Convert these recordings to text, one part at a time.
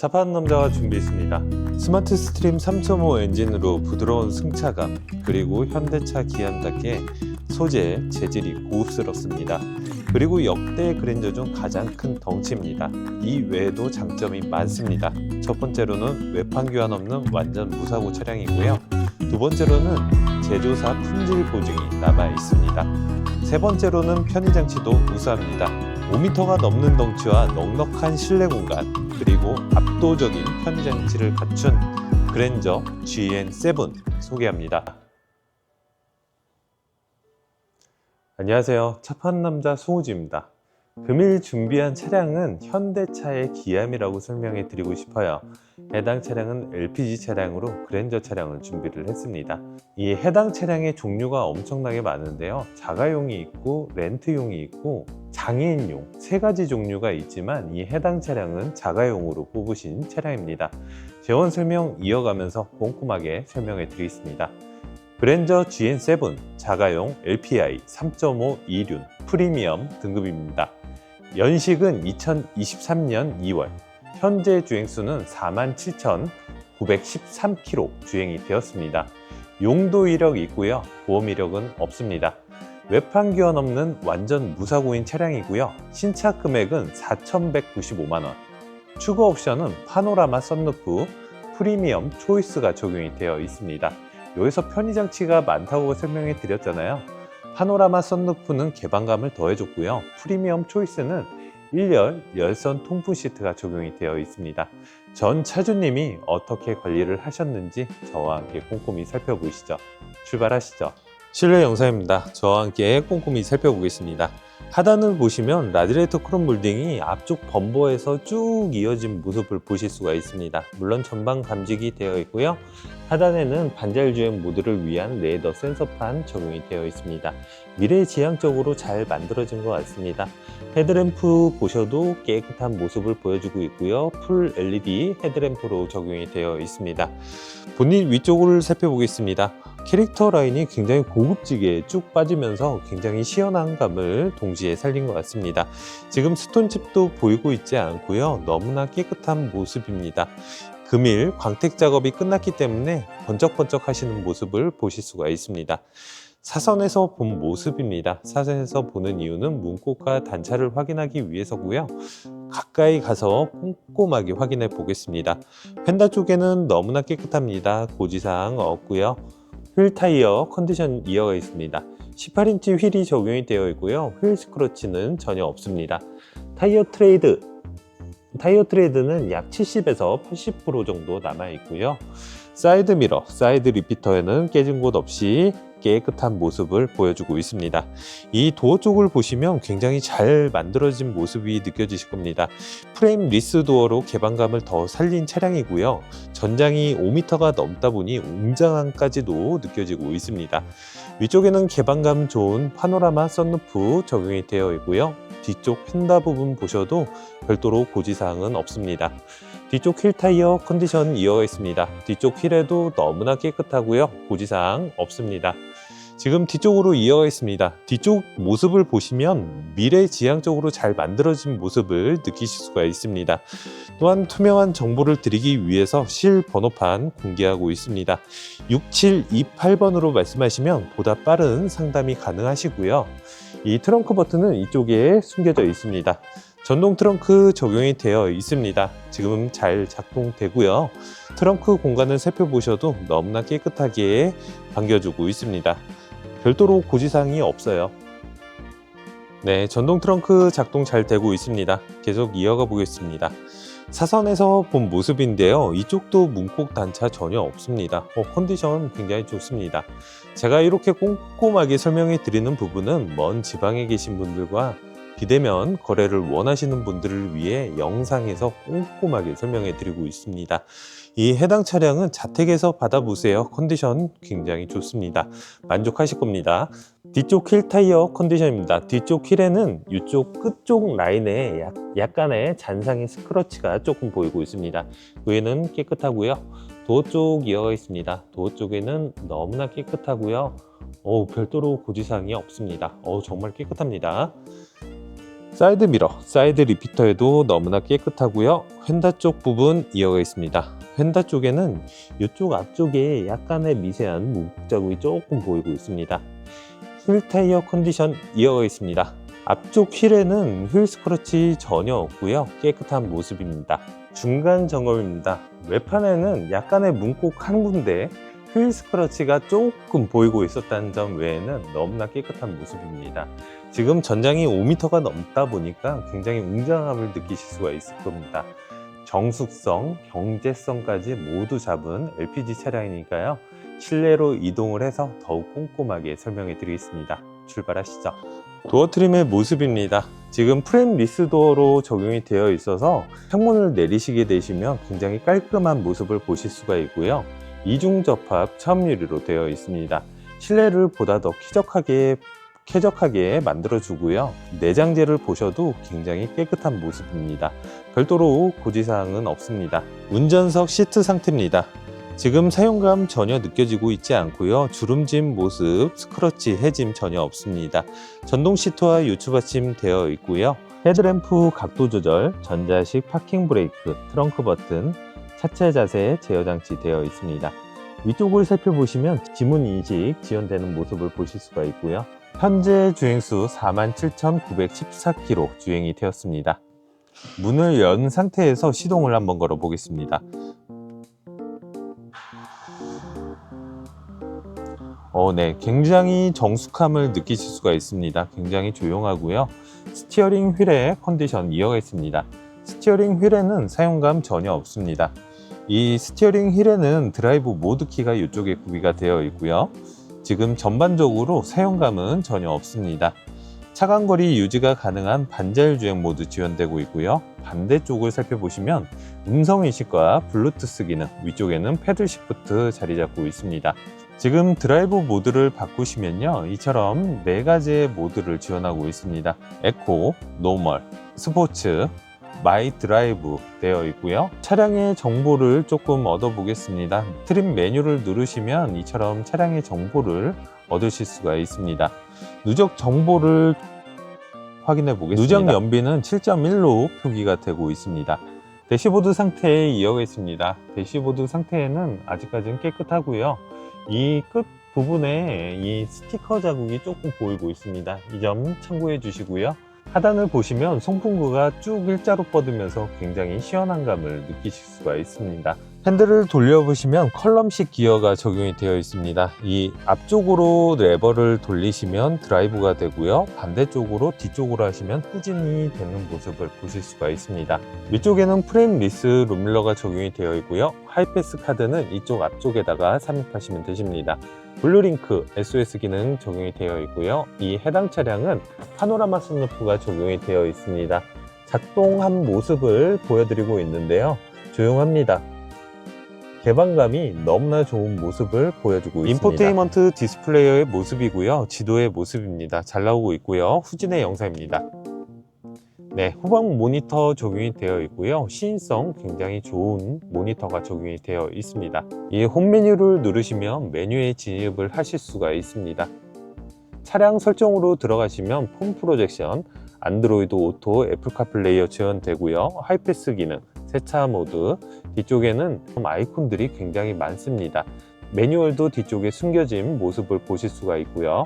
자파한 남자가 준비했습니다. 스마트 스트림 3.5 엔진으로 부드러운 승차감 그리고 현대차 기아답게 소재 재질이 고급스럽습니다. 그리고 역대 그랜저 중 가장 큰 덩치입니다. 이 외에도 장점이 많습니다. 첫 번째로는 외판 교환 없는 완전 무사고 차량이고요. 두 번째로는 제조사 품질 보증이 남아 있습니다. 세 번째로는 편의 장치도 우수합니다. 5m가 넘는 덩치와 넉넉한 실내 공간 그리고 압도적인 편의 장치를 갖춘 그랜저 GN7 소개합니다. 안녕하세요. 차판 남자 송우주입니다. 금일 준비한 차량은 현대차의 기암이라고 설명해 드리고 싶어요. 해당 차량은 LPG 차량으로 그랜저 차량을 준비를 했습니다. 이 해당 차량의 종류가 엄청나게 많은데요. 자가용이 있고 렌트용이 있고 장애인용 세 가지 종류가 있지만 이 해당 차량은 자가용으로 뽑으신 차량입니다. 재원 설명 이어가면서 꼼꼼하게 설명해 드리겠습니다. 그랜저 GN7 자가용 LPI 3.5 2륜 프리미엄 등급입니다. 연식은 2023년 2월, 현재 주행수는 47,913km 주행이 되었습니다. 용도 이력이 있고요. 보험 이력은 없습니다. 외판 교환 없는 완전 무사고인 차량이고요. 신차 금액은 4,195만 원. 추가 옵션은 파노라마 썬루프, 프리미엄 초이스가 적용이 되어 있습니다. 여기서 편의 장치가 많다고 설명해 드렸잖아요. 파노라마 썬루프는 개방감을 더해줬고요. 프리미엄 초이스는 1열 열선 통풍 시트가 적용이 되어 있습니다. 전 차주님이 어떻게 관리를 하셨는지 저와 함께 꼼꼼히 살펴보시죠. 출발하시죠. 실내 영상입니다. 저와 함께 꼼꼼히 살펴보겠습니다. 하단을 보시면 라디레이터 크롬 몰딩이 앞쪽 범버에서 쭉 이어진 모습을 보실 수가 있습니다. 물론 전방 감지기 되어 있고요. 하단에는 반자율 주행 모드를 위한 레이더 센서판 적용이 되어 있습니다. 미래지향적으로 잘 만들어진 것 같습니다. 헤드램프 보셔도 깨끗한 모습을 보여주고 있고요. 풀 LED 헤드램프로 적용이 되어 있습니다. 본인 위쪽을 살펴보겠습니다. 캐릭터 라인이 굉장히 고급지게 쭉 빠지면서 굉장히 시원한 감을 동시에 살린 것 같습니다. 지금 스톤칩도 보이고 있지 않고요. 너무나 깨끗한 모습입니다. 금일 광택 작업이 끝났기 때문에 번쩍번쩍 하시는 모습을 보실 수가 있습니다. 사선에서 본 모습입니다. 사선에서 보는 이유는 문콕과 단차를 확인하기 위해서고요. 가까이 가서 꼼꼼하게 확인해 보겠습니다. 펜다 쪽에는 너무나 깨끗합니다. 고지사항 없고요. 휠 타이어 컨디션 이어가 있습니다. 18인치 휠이 적용이 되어 있고요. 휠 스크러치는 전혀 없습니다. 타이어 트레이드 타이어 트레이드는 약 70에서 80% 정도 남아 있고요. 사이드 미러, 사이드 리피터에는 깨진 곳 없이 깨끗한 모습을 보여주고 있습니다. 이 도어 쪽을 보시면 굉장히 잘 만들어진 모습이 느껴지실 겁니다. 프레임 리스 도어로 개방감을 더 살린 차량이고요. 전장이 5m가 넘다 보니 웅장함까지도 느껴지고 있습니다. 위쪽에는 개방감 좋은 파노라마 썬루프 적용이 되어 있고요. 뒤쪽 펜다 부분 보셔도 별도로 고지사항은 없습니다. 뒤쪽 휠 타이어 컨디션 이어가 있습니다. 뒤쪽 휠에도 너무나 깨끗하고요. 고지사항 없습니다. 지금 뒤쪽으로 이어가 있습니다. 뒤쪽 모습을 보시면 미래지향적으로 잘 만들어진 모습을 느끼실 수가 있습니다. 또한 투명한 정보를 드리기 위해서 실 번호판 공개하고 있습니다. 6728번으로 말씀하시면 보다 빠른 상담이 가능하시고요. 이 트렁크 버튼은 이쪽에 숨겨져 있습니다. 전동 트렁크 적용이 되어 있습니다. 지금 잘 작동되고요. 트렁크 공간을 살펴보셔도 너무나 깨끗하게 반겨주고 있습니다. 별도로 고지사항이 없어요. 네, 전동 트렁크 작동 잘 되고 있습니다. 계속 이어가 보겠습니다. 사선에서 본 모습인데요. 이쪽도 문콕 단차 전혀 없습니다. 어, 컨디션 굉장히 좋습니다. 제가 이렇게 꼼꼼하게 설명해 드리는 부분은 먼 지방에 계신 분들과 비대면 거래를 원하시는 분들을 위해 영상에서 꼼꼼하게 설명해 드리고 있습니다. 이 해당 차량은 자택에서 받아보세요. 컨디션 굉장히 좋습니다. 만족하실 겁니다. 뒤쪽 휠 타이어 컨디션입니다. 뒤쪽 휠에는 이쪽 끝쪽 라인에 약, 약간의 잔상의 스크러치가 조금 보이고 있습니다. 위에는 깨끗하고요. 도어 쪽 이어가 있습니다. 도어 쪽에는 너무나 깨끗하고요. 어 별도로 고지사항이 없습니다. 어 정말 깨끗합니다. 사이드 미러, 사이드 리피터에도 너무나 깨끗하고요. 휀다 쪽 부분 이어가 있습니다. 휀다 쪽에는 이쪽 앞쪽에 약간의 미세한 묵 자국이 조금 보이고 있습니다. 휠 타이어 컨디션 이어가 있습니다. 앞쪽 휠에는 휠 스크러치 전혀 없고요. 깨끗한 모습입니다. 중간 점검입니다. 외판에는 약간의 문콕 한 군데 휠 스크러치가 조금 보이고 있었다는 점 외에는 너무나 깨끗한 모습입니다. 지금 전장이 5m가 넘다 보니까 굉장히 웅장함을 느끼실 수가 있을 겁니다. 정숙성, 경제성까지 모두 잡은 LPG 차량이니까요. 실내로 이동을 해서 더욱 꼼꼼하게 설명해 드리겠습니다. 출발하시죠. 도어 트림의 모습입니다. 지금 프레임 리스 도어로 적용이 되어 있어서 창문을 내리시게 되시면 굉장히 깔끔한 모습을 보실 수가 있고요. 이중 접합 차음 유리로 되어 있습니다. 실내를 보다 더 쾌적하게 쾌적하게 만들어주고요. 내장재를 보셔도 굉장히 깨끗한 모습입니다. 별도로 고지사항은 없습니다. 운전석 시트 상태입니다. 지금 사용감 전혀 느껴지고 있지 않고요. 주름진 모습, 스크러치, 해짐 전혀 없습니다. 전동 시트와 요추 받침 되어 있고요. 헤드램프 각도 조절, 전자식 파킹 브레이크, 트렁크 버튼, 차체 자세 제어 장치 되어 있습니다. 위쪽을 살펴보시면 지문 인식 지원되는 모습을 보실 수가 있고요. 현재 주행수 47,914km 주행이 되었습니다. 문을 연 상태에서 시동을 한번 걸어 보겠습니다. 어, 네. 굉장히 정숙함을 느끼실 수가 있습니다. 굉장히 조용하고요. 스티어링 휠의 컨디션 이어가 있습니다. 스티어링 휠에는 사용감 전혀 없습니다. 이 스티어링 휠에는 드라이브 모드 키가 이쪽에 구비가 되어 있고요. 지금 전반적으로 사용감은 전혀 없습니다. 차간 거리 유지가 가능한 반자율 주행 모드 지원되고 있고요. 반대쪽을 살펴보시면 음성 인식과 블루투스 기능, 위쪽에는 패들 시프트 자리 잡고 있습니다. 지금 드라이브 모드를 바꾸시면요. 이처럼 네 가지의 모드를 지원하고 있습니다. 에코, 노멀, 스포츠, 마이 드라이브 되어 있고요. 차량의 정보를 조금 얻어 보겠습니다. 트림 메뉴를 누르시면 이처럼 차량의 정보를 얻으실 수가 있습니다. 누적 정보를 확인해 보겠습니다. 누적 연비는 7.1로 표기가 되고 있습니다. 대시보드 상태에 이어가 있습니다. 대시보드 상태에는 아직까지는 깨끗하고요. 이 끝 부분에 이 스티커 자국이 조금 보이고 있습니다. 이 점 참고해 주시고요. 하단을 보시면 송풍구가 쭉 일자로 뻗으면서 굉장히 시원한 감을 느끼실 수가 있습니다. 핸들을 돌려보시면 컬럼식 기어가 적용이 되어 있습니다. 이 앞쪽으로 레버를 돌리시면 드라이브가 되고요. 반대쪽으로 뒤쪽으로 하시면 후진이 되는 모습을 보실 수가 있습니다. 위쪽에는 프레임 리스 룸밀러가 적용이 되어 있고요. 하이패스 카드는 이쪽 앞쪽에다가 삽입하시면 되십니다. 블루링크 SOS 기능 적용이 되어 있고요. 이 해당 차량은 파노라마 선루프가 적용이 되어 있습니다. 작동한 모습을 보여드리고 있는데요. 조용합니다. 개방감이 너무나 좋은 모습을 보여주고 있습니다. 인포테인먼트 디스플레이어의 모습이고요. 지도의 모습입니다. 잘 나오고 있고요. 후진의 영상입니다. 네, 후방 모니터 적용이 되어 있고요. 시인성 굉장히 좋은 모니터가 적용이 되어 있습니다. 이 홈 메뉴를 누르시면 메뉴에 진입을 하실 수가 있습니다. 차량 설정으로 들어가시면 폼 프로젝션, 안드로이드 오토, 애플 카플레이어 지원되고요. 하이패스 기능, 세차 모드, 뒤쪽에는 아이콘들이 굉장히 많습니다. 매뉴얼도 뒤쪽에 숨겨진 모습을 보실 수가 있고요.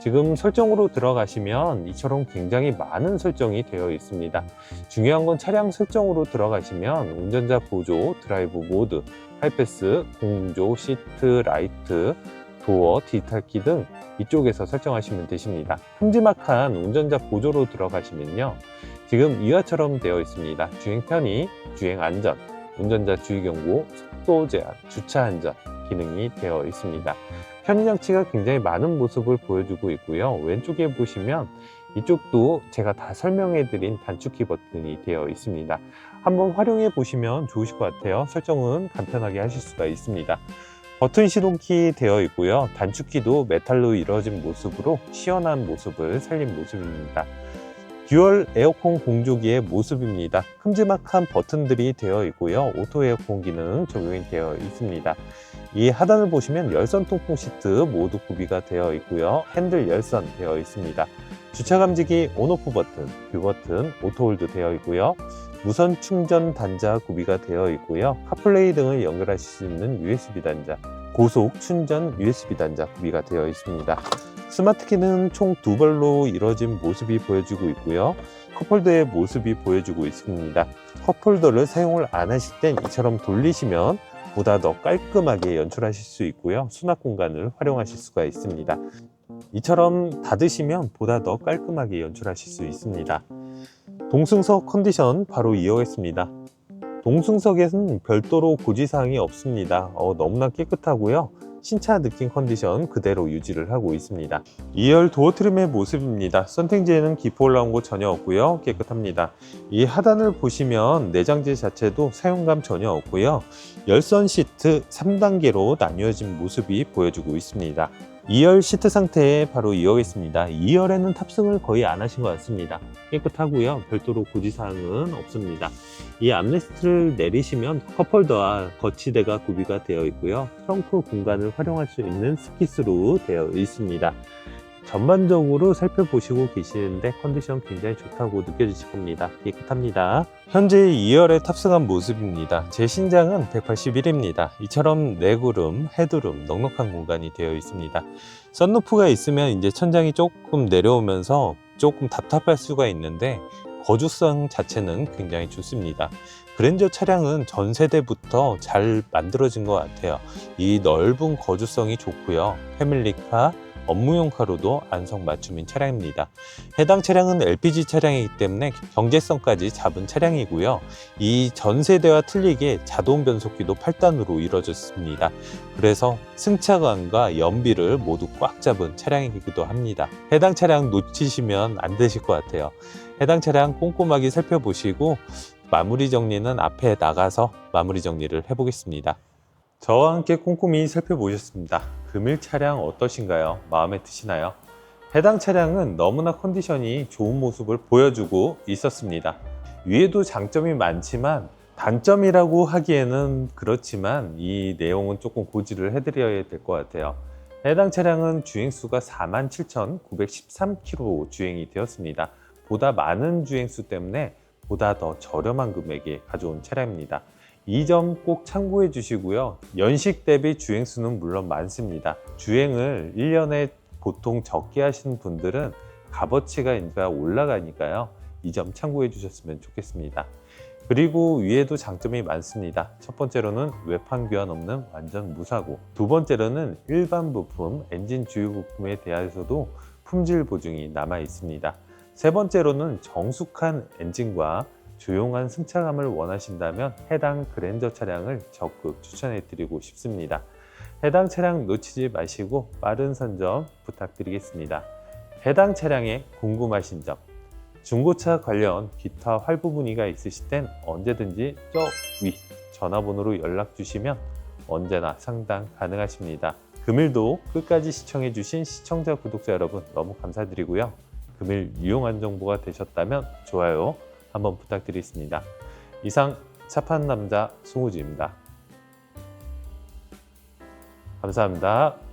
지금 설정으로 들어가시면 이처럼 굉장히 많은 설정이 되어 있습니다. 중요한 건 차량 설정으로 들어가시면 운전자 보조, 드라이브 모드, 하이패스, 공조, 시트, 라이트, 도어, 디지털 키 등 이쪽에서 설정하시면 되십니다. 큼지막한 운전자 보조로 들어가시면요. 지금 이하처럼 되어 있습니다. 주행 편의, 주행 안전, 운전자 주의 경고, 속도 제한, 주차 안전 기능이 되어 있습니다. 편의 장치가 굉장히 많은 모습을 보여주고 있고요. 왼쪽에 보시면 이쪽도 제가 다 설명해 드린 단축키 버튼이 되어 있습니다. 한번 활용해 보시면 좋으실 것 같아요. 설정은 간편하게 하실 수가 있습니다. 버튼 시동키 되어 있고요. 단축키도 메탈로 이루어진 모습으로 시원한 모습을 살린 모습입니다. 듀얼 에어컨 공조기의 모습입니다. 큼지막한 버튼들이 되어 있고요. 오토 에어컨 기능 적용이 되어 있습니다. 이 하단을 보시면 열선 통풍 시트 모두 구비가 되어 있고요. 핸들 열선 되어 있습니다. 주차 감지기 온오프 버튼, 뷰 버튼, 오토홀도 되어 있고요. 무선 충전 단자 구비가 되어 있고요. 카플레이 등을 연결하실 수 있는 USB 단자, 고속 충전 USB 단자 구비가 되어 있습니다. 스마트 키는 총두 발로 이루어진 모습이 보여지고 있고요. 컵홀더의 모습이 보여지고 있습니다. 컵홀더를 사용을 안 하실 땐 이처럼 돌리시면 보다 더 깔끔하게 연출하실 수 있고요. 수납 공간을 활용하실 수가 있습니다. 이처럼 닫으시면 보다 더 깔끔하게 연출하실 수 있습니다. 동승석 컨디션 바로 이어겠습니다. 동승석에는 별도로 고지사항이 없습니다. 어, 너무나 깨끗하고요. 신차 느낌 컨디션 그대로 유지를 하고 있습니다. 2열 도어 트림의 모습입니다. 선팅지에는 기포 올라온 곳 전혀 없고요. 깨끗합니다. 이 하단을 보시면 내장재 자체도 사용감 전혀 없고요. 열선 시트 3단계로 나뉘어진 모습이 보여주고 있습니다. 2열 시트 상태에 바로 이어겠습니다. 2열에는 탑승을 거의 안 하신 것 같습니다. 깨끗하고요. 별도로 고지사항은 없습니다. 이 암레스트를 내리시면 컵홀더와 거치대가 구비가 되어 있고요. 트렁크 공간을 활용할 수 있는 스키스로 되어 있습니다. 전반적으로 살펴보시고 계시는데 컨디션 굉장히 좋다고 느껴지실 겁니다. 깨끗합니다. 현재 2열에 탑승한 모습입니다. 제 신장은 181입니다. 이처럼 내구름, 헤드룸, 넉넉한 공간이 되어 있습니다. 썬루프가 있으면 이제 천장이 조금 내려오면서 조금 답답할 수가 있는데 거주성 자체는 굉장히 좋습니다. 그랜저 차량은 전 세대부터 잘 만들어진 것 같아요. 이 넓은 거주성이 좋고요. 패밀리카, 업무용 카로도 안성 맞춤인 차량입니다. 해당 차량은 LPG 차량이기 때문에 경제성까지 잡은 차량이고요. 이 전 세대와 틀리게 자동 변속기도 8단으로 이루어졌습니다. 그래서 승차감과 연비를 모두 꽉 잡은 차량이기도 합니다. 해당 차량 놓치시면 안 되실 것 같아요. 해당 차량 꼼꼼하게 살펴보시고 마무리 정리는 앞에 나가서 마무리 정리를 해보겠습니다. 저와 함께 꼼꼼히 살펴보셨습니다. 금일 차량 어떠신가요? 마음에 드시나요? 해당 차량은 너무나 컨디션이 좋은 모습을 보여주고 있었습니다. 위에도 장점이 많지만 단점이라고 하기에는 그렇지만 이 내용은 조금 고지를 해드려야 될 것 같아요. 해당 차량은 주행수가 47,913km 주행이 되었습니다. 보다 많은 주행수 때문에 보다 더 저렴한 금액에 가져온 차량입니다. 이 점 꼭 참고해 주시고요. 연식 대비 주행수는 물론 많습니다. 주행을 1년에 보통 적게 하시는 분들은 값어치가 이제 올라가니까요. 이 점 참고해 주셨으면 좋겠습니다. 그리고 위에도 장점이 많습니다. 첫 번째로는 외판 교환 없는 완전 무사고, 두 번째로는 일반 부품, 엔진 주요 부품에 대해서도 품질 보증이 남아 있습니다. 세 번째로는 정숙한 엔진과 조용한 승차감을 원하신다면 해당 그랜저 차량을 적극 추천해 드리고 싶습니다. 해당 차량 놓치지 마시고 빠른 선점 부탁드리겠습니다. 해당 차량에 궁금하신 점, 중고차 관련 기타 활부 문의가 있으실 땐 언제든지 저 위 전화번호로 연락 주시면 언제나 상담 가능하십니다. 금일도 끝까지 시청해 주신 시청자 구독자 여러분 너무 감사드리고요. 금일 유용한 정보가 되셨다면 좋아요 한번 부탁드리겠습니다. 이상 차 파는 남자 송우지입니다. 감사합니다.